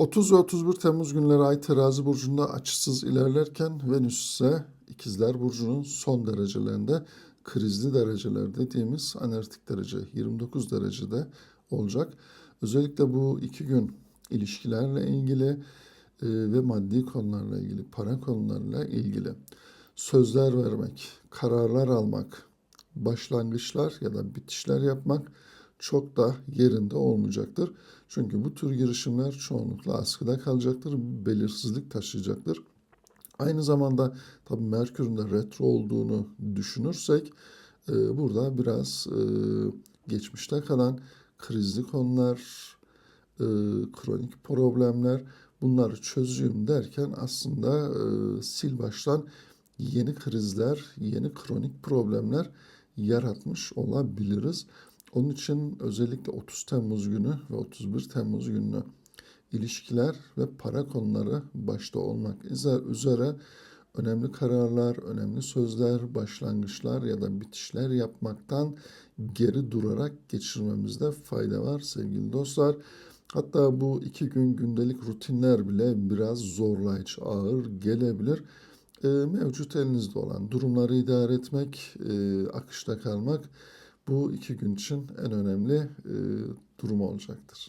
30 ve 31 Temmuz günleri Ay terazi burcunda açısız ilerlerken Venüs ise ikizler burcunun son derecelerinde krizli dereceler dediğimiz analitik derece 29 derecede olacak. Özellikle bu iki gün ilişkilerle ilgili e, ve maddi konularla ilgili, para konularıyla ilgili sözler vermek, kararlar almak, başlangıçlar ya da bitişler yapmak çok da yerinde olmayacaktır. Çünkü bu tür girişimler çoğunlukla askıda kalacaktır, belirsizlik taşıyacaktır. Aynı zamanda tabii Merkür'ün de retro olduğunu düşünürsek e, burada biraz e, geçmişte kalan krizli konular, e, kronik problemler bunları çözeyim derken aslında e, sil baştan yeni krizler, yeni kronik problemler yaratmış olabiliriz. Onun için özellikle 30 Temmuz günü ve 31 Temmuz günü ilişkiler ve para konuları başta olmak üzere önemli kararlar, önemli sözler, başlangıçlar ya da bitişler yapmaktan geri durarak geçirmemizde fayda var sevgili dostlar. Hatta bu iki gün gündelik rutinler bile biraz zorlayıcı, ağır gelebilir. E, mevcut elinizde olan durumları idare etmek, e, akışta kalmak bu iki gün için en önemli e, durum olacaktır.